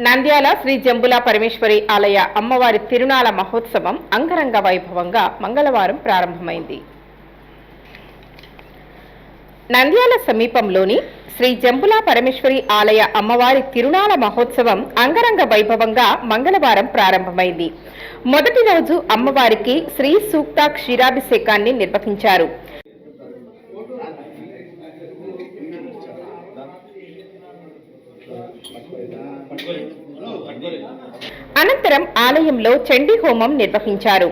నంద్యాల శ్రీ జంబుల పరమేశ్వరి ఆలయ అమ్మవారి తిరునాళ మహోత్సవం అంగరంగ వైభవంగా మంగళవారం ప్రారంభమైంది. నంద్యాల సమీపంలోని శ్రీ జంబుల పరమేశ్వరి ఆలయ అమ్మవారి తిరునాళ మహోత్సవం అంగరంగ వైభవంగా మంగళవారం ప్రారంభమైంది. మొదటి రోజు అమ్మవారికి శ్రీ సూక్త క్షీరాభిషేకాన్ని నిర్వహించారు. అనంతరం ఆలయంలో చండీ హోమం నిర్వహించారు.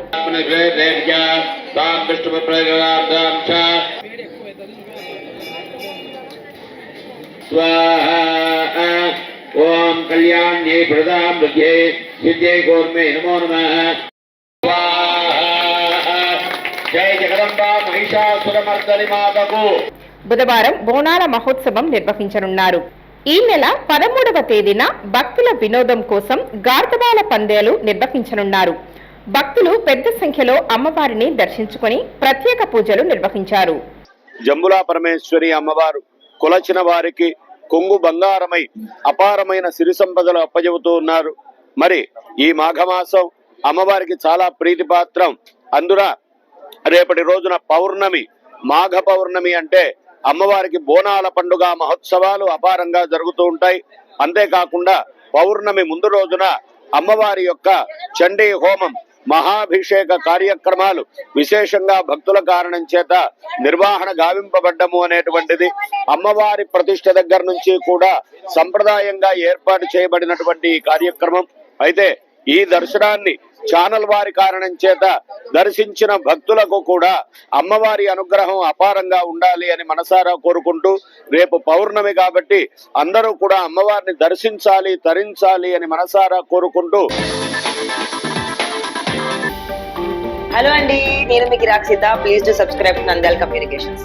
బుధవారం బోనాల మహోత్సవం నిర్వహించనున్నారు. ఈ నెల పదమూడవ తేదీన భక్తుల వినోదం కోసం గార్తబాల పందేలు నిర్వహించనున్నారు. భక్తులు పెద్ద సంఖ్యలో అమ్మవారిని దర్శించుకొని ప్రత్యేక పూజలు నిర్వహించారు. జంబులా పరమేశ్వరి అమ్మవారు కొలచిన వారికి కొంగు బంగారమై అపారమైన సిరి సంపదలు అప్పజెబుతూ ఉన్నారు. మరి ఈ మాఘమాసం అమ్మవారికి చాలా ప్రీతిపాత్రం. అందున రేపటి రోజున పౌర్ణమి మాఘ పౌర్ణమి అంటే అమ్మవారికి బోనాల పండుగ మహోత్సవాలు అపారంగా జరుగుతూ ఉంటాయి. అంతేకాకుండా పౌర్ణమి ముందు రోజున అమ్మవారి యొక్క చండీ హోమం మహాభిషేక కార్యక్రమాలు విశేషంగా భక్తుల కారణం చేత నిర్వహణ గావింపబడ్డము అనేటువంటిది అమ్మవారి ప్రతిష్ట దగ్గర నుంచి కూడా సంప్రదాయంగా ఏర్పాటు చేయబడినటువంటి ఈ కార్యక్రమం. అయితే ఈ దర్శనాన్ని ఛానల్ వారి కారణం చేత దర్శించిన భక్తులకు కూడా అమ్మవారి అనుగ్రహం అపారంగా ఉండాలి అని మనసారా కోరుకుంటూ రేపు పౌర్ణమి కాబట్టి అందరూ కూడా అమ్మవారిని దర్శించాలి తరించాలి అని మనసారా కోరుకుంటూ హలో అండి నేను మీకు Rakshita please to subscribe Nandal communications